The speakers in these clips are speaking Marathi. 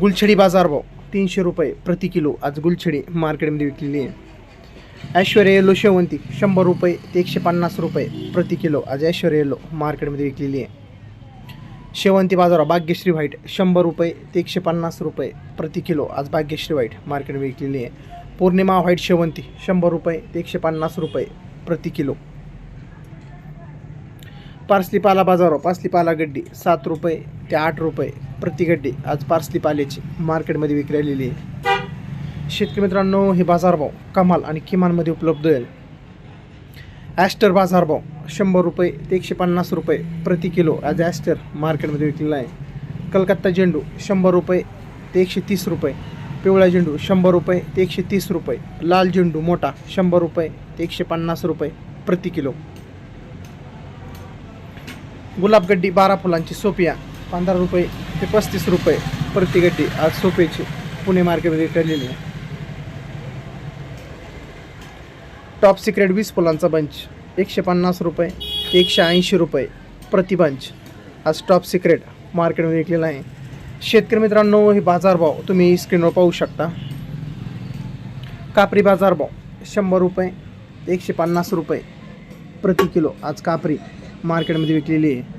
गुलछडी बाजारभाव तीनशे रुपये प्रति किलो. आज गुलछडी मार्केटमध्ये विकलेली आहे. ऐश्वर्य येलो शेवंती शंभर रुपये ते एकशे पन्नास रुपये प्रति किलो. आज ऐश्वर्या येलो मार्केटमध्ये विकलेली आहे. शेवंती बाजारावर भाग्यश्री व्हाईट शंभर रुपये ते एकशे पन्नास रुपये प्रति किलो. आज भाग्यश्री व्हाईट मार्केटमध्ये विकलेली आहे. पौर्णिमा व्हाईट शेवंती शंभर रुपये ते एकशे पन्नास रुपये प्रति किलो. पार्सली पाला बाजारावर पार्सली पाला गड्डी सात रुपये ते आठ रुपये प्रति गड्डी आज पार्सली पाल्याची मार्केटमध्ये विक्री आहे. शेतकरी मित्रांनो हे बाजारभाव कमाल आणि किमानमध्ये उपलब्ध आहे ॲस्टर बाजारभाव शंभर रुपये ते एकशे पन्नास रुपये प्रति किलो आज ॲस्टर मार्केटमध्ये विकलेला आहे. कलकत्ता झेंडू शंभर रुपये ते एकशे तीस रुपये पिवळा झेंडू शंभर रुपये ते एकशे तीस रुपये लाल झेंडू मोठा शंभर रुपये ते एकशे पन्नास रुपये प्रति किलो. गुलाबगड्डी बारा फुलांची सोपिया पंधरा रुपये ते पस्तीस रुपये प्रति गड्डी आज सोपेची पुणे मार्केटमध्ये ठरलेली आहे. टॉप सिक्रेट वीस फुलांचा बंच एकशे पन्नास रुपये ते एकशे ऐंशी रुपये प्रति बंच आज टॉप सिक्रेट मार्केटमध्ये विकलेला आहे. शेतकरी मित्रांनो हे बाजारभाव तुम्ही स्क्रीनवर पाहू शकता. कापरी बाजारभाव शंभर रुपये एकशे पन्नास रुपये प्रति किलो आज कापरी मार्केटमध्ये विकलेली आहे.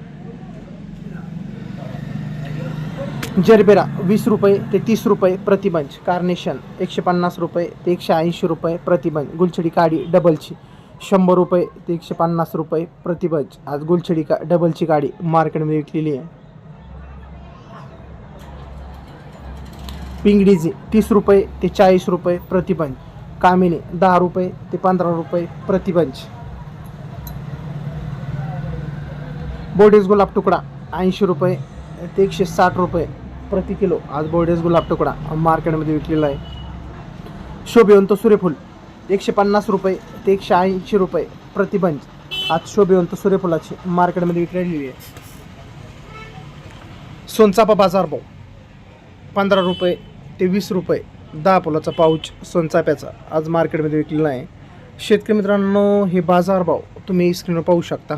जरबेरा वीस रुपये ते तीस रुपये प्रतिबंच. कार्नेशन एकशे पन्नास रुपये ते एकशे ऐंशी रुपये प्रतिबंच. गुलछडी काडी डबलची शंभर रुपये ते एकशे पन्नास रुपये प्रतिबंच. आज गुलछडी का डबलची गाडी मार्केटमध्ये विकलेली आहे. पिंगडीजी तीस रुपये ते चाळीस रुपये प्रतिबंच. कामिनी दहा रुपये ते पंधरा रुपये प्रतिबंच. बोडीज गुलाब तुकडा ऐंशी रुपये ते एकशे साठ रुपये प्रति किलो. आज बोर्डेस गुलाब तुकडा मार्केटमध्ये विकलेला आहे. शोभिवंत सूर्यफूल एकशे पन्नास रुपये ते एकशे ऐंशी रुपये प्रतिबंध आज शोभिवंत सूर्यफुलाची मार्केटमध्ये विकलेली आहे. सोनचापा बाजारभाव पंधरा रुपये ते वीस रुपये. दहा फुलाचा पाऊच सोनचाप्याचा आज मार्केटमध्ये विकलेला आहे. शेतकरी मित्रांनो हे बाजारभाव तुम्ही स्क्रीनवर पाहू शकता.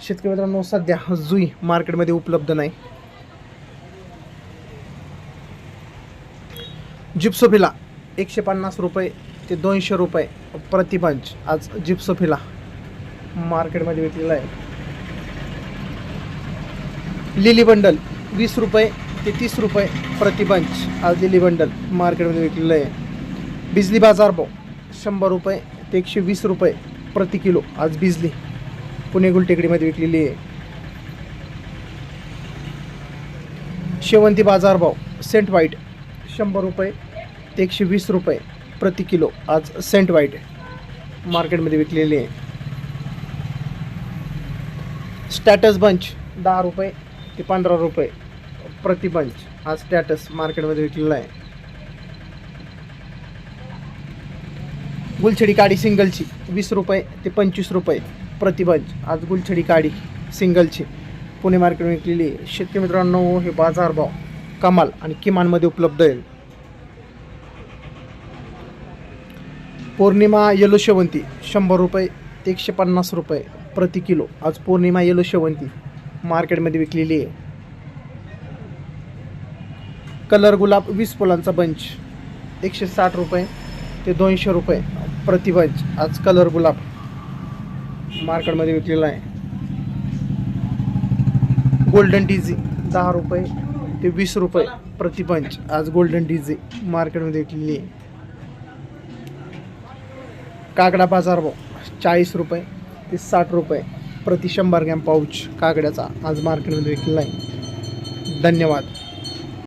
शेतकरी मित्रांनो सध्या जुई मार्केटमध्ये उपलब्ध नाही. जिप्सोफिला एकशे पन्नास रुपये ते दोनशे रुपये प्रतिबंच आज जिप्सोफिला मार्केटमध्ये विकलेला आहे. लिली बंडल वीस रुपये ते तीस रुपये प्रतिबंच आज लिली बंडल मार्केटमध्ये विकलेलं आहे. बिजली बाजार भाव शंभर रुपये ते एकशे वीस रुपये प्रति किलो आज बिजली पुणे गुलटेकडीमध्ये विकलेली आहे. शेवंती बाजारभाव सेंट व्हाईट शंभर रुपये एकशे वीस रुपये प्रति किलो. आज सेंट वाईट मार्केटमध्ये विकलेली आहे. स्टॅटस बंच दहा रुपये ते पंधरा रुपये प्रति बंच आज स्टॅटस मार्केटमध्ये विकलेला आहे. गुलछडी काडी सिंगलची वीस रुपये ते पंचवीस रुपये प्रति बंच. आज गुलछडी काडी सिंगलची पुणे मार्केट विकलेली आहे. शेतकरी मित्रांनो हे बाजारभाव कमाल आणि किमानमध्ये उपलब्ध आहे पौर्णिमा येलो शेवंती शंभर रुपये एकशे पन्नास रुपये प्रति किलो. आज पौर्णिमा येलो शेवंती. मार्केटमध्ये विकलेली आहे. कलर गुलाब वीस फुलांचा बंच एकशे साठ रुपये ते दोनशे रुपये प्रति बंच. आज कलर गुलाब मार्केटमध्ये विकलेला आहे. गोल्डन डिझी दहा रुपये ते वीस रुपये प्रति बंच. आज गोल्डन डिझी मार्केटमध्ये विकलेली आहे. काकडा बाजार भाव चाळीस रुपये ते साठ रुपये प्रति शंभर ग्रॅम पाऊच काकड्याचा आज मार्केटमध्ये विकला आहे. धन्यवाद.